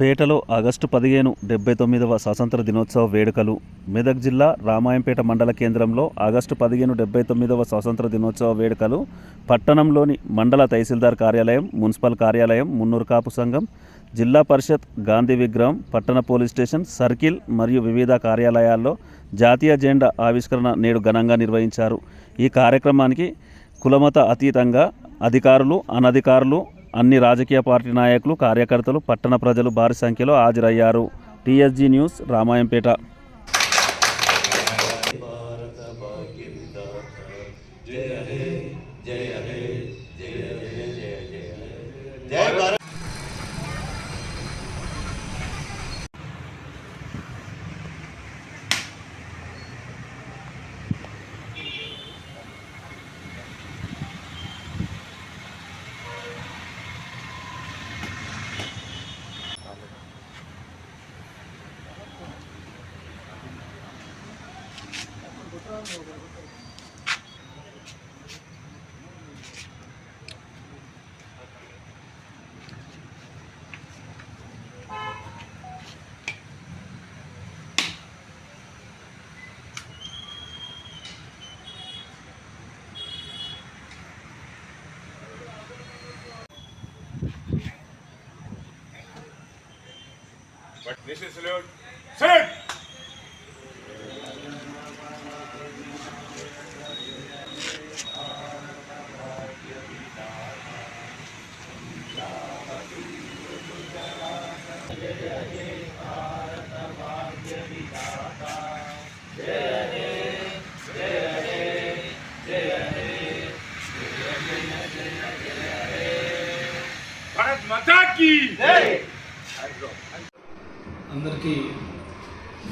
పేటలో ఆగస్టు పదిహేను డెబ్బై తొమ్మిదవ స్వాతంత్ర దినోత్సవ వేడుకలు. మెదక్ జిల్లా రామాయంపేట మండల కేంద్రంలో ఆగస్టు పదిహేను డెబ్బై తొమ్మిదవ స్వాతంత్ర దినోత్సవ వేడుకలు. పట్టణంలోని మండల తహసీల్దార్ కార్యాలయం మున్సిపల్ కార్యాలయం మున్నూరు కాపు సంఘం జిల్లా పరిషత్ గాంధీ విగ్రహం పట్టణ పోలీస్ స్టేషన్ సర్కిల్ మరియు వివిధ కార్యాలయాల్లో జాతీయ జెండా ఆవిష్కరణ నేడు ఘనంగా నిర్వహించారు. ఈ కార్యక్రమానికి కులమత అతీతంగా అధికారులు అనధికారులు అన్ని రాజకీయ పార్టీ నాయకులు కార్యకర్తలు పట్టణ ప్రజలు భారీ సంఖ్యలో హాజరయ్యారు. TSG news Ramayampet. Jaya This is salute. Salute! అందరికీ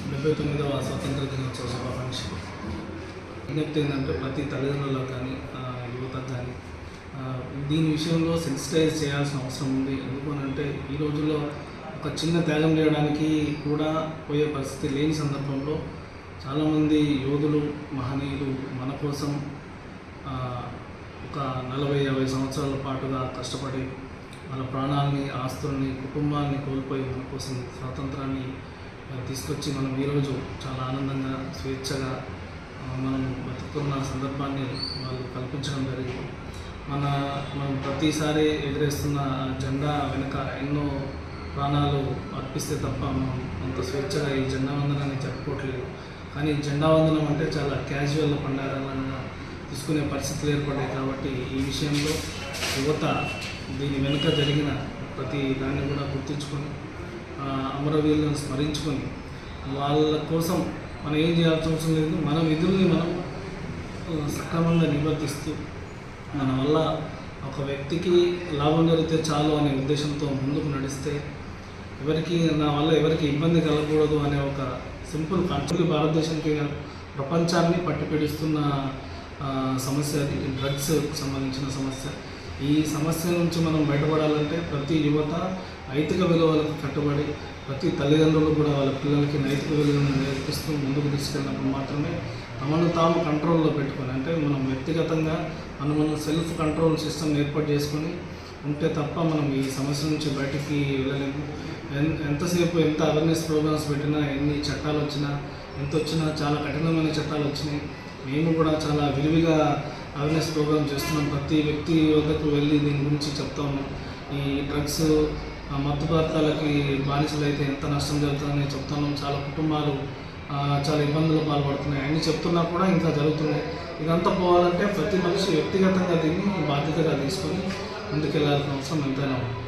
డెబ్బై తొమ్మిదవ స్వతంత్ర దినోత్సవ శుభాకాంక్షలు. విజ్ఞప్తి ఏంటంటే ప్రతి తల్లిదండ్రులకు కానీ ఆ, యువతకు కానీ దీని విషయంలో సెన్సిటైజ్ చేయాల్సిన అవసరం ఉంది. ఎందుకు అని అంటే ఈ రోజుల్లో ఒక చిన్న త్యాగం చేయడానికి కూడా పోయే పరిస్థితి లేని సందర్భంలో చాలామంది యోధులు మహనీయులు మన కోసం ఒక నలభై యాభై సంవత్సరాల పాటుగా కష్టపడి వాళ్ళ ప్రాణాలని ఆస్తుల్ని కుటుంబాన్ని కోల్పోయి మన కోసం స్వాతంత్రాన్ని తీసుకొచ్చి మనం ఈరోజు చాలా ఆనందంగా స్వేచ్ఛగా మనం బతుకుతున్న సందర్భాన్ని వాళ్ళు కల్పించడం జరిగింది. మన మనం ప్రతిసారి ఎదురేస్తున్న జెండా వెనుక ఎన్నో ప్రాణాలు అర్పిస్తే తప్ప మనం అంత స్వేచ్ఛగా ఈ జెండా వందనాన్ని జరుపుకోవట్లేదు కానీ ఈ జెండా వందనం అంటే చాలా క్యాజువల్ పండుగలాగా తీసుకునే పరిస్థితులు ఏర్పడ్డాయి కాబట్టి ఈ విషయంలో యువత దీని వెనుక జరిగిన ప్రతి దాన్ని కూడా గుర్తించుకొని అమరవీరులను స్మరించుకొని వాళ్ళ కోసం మనం ఏం చేయాల్సిన అవసరం లేదు. మన విధుల్ని మనం సక్రమంగా నివర్తిస్తూ మన వల్ల ఒక వ్యక్తికి లాభం జరిగితే చాలు అనే ఉద్దేశంతో ముందుకు నడిస్తే ఎవరికి నా వల్ల ఎవరికి ఇబ్బంది కలగకూడదు అనే ఒక సింపుల్ కాన్సెప్ట్. భారతదేశానికి ప్రపంచాన్ని పట్టిపెడుస్తున్న సమస్య అది. డ్రగ్స్ సంబంధించిన సమస్య. ఈ సమస్య నుంచి మనం బయటపడాలంటే ప్రతి యువత నైతిక విలువలకు కట్టుబడి ప్రతి తల్లిదండ్రులు కూడా వాళ్ళ పిల్లలకి నైతిక విలువలను నేర్పిస్తూ ముందుకు తీసుకెళ్ళినప్పుడు మాత్రమే తమను తాము కంట్రోల్లో పెట్టుకొని అంటే మనం వ్యక్తిగతంగా మనం మనం సెల్ఫ్ కంట్రోల్ సిస్టమ్ ఏర్పాటు చేసుకొని ఉంటే తప్ప మనం ఈ సమస్య నుంచి బయటికి వెళ్ళలేము. ఎన్- ఎంతసేపు ఎంత అవేర్నెస్ ప్రోగ్రామ్స్ పెట్టినా ఎన్ని చట్టాలు వచ్చినా ఎంత వచ్చినా చాలా కఠినమైన చట్టాలు వచ్చినాయి. మేము కూడా చాలా విరివిగా అవేర్నెస్ ప్రోగ్రామ్ చేస్తున్నాం. ప్రతి వ్యక్తి వద్దకు వెళ్ళి దీని గురించి చెప్తా ఉన్నాం. ఈ డ్రగ్స్ ఆ, మత్తు పదార్థాలకి బానిసలు అయితే ఎంత నష్టం జరుగుతుందని చెప్తున్నాం చాలా కుటుంబాలు చాలా ఇబ్బందులు పాల్పడుతున్నాయి. అన్ని చెప్తున్నా కూడా ఇంకా జరుగుతున్నాయి. ఇదంతా పోవాలంటే ప్రతి మనిషి వ్యక్తిగతంగా దీన్ని బాధ్యతగా తీసుకొని ముందుకెళ్ళాల్సిన అవసరం ఎంతైనా ఉంది.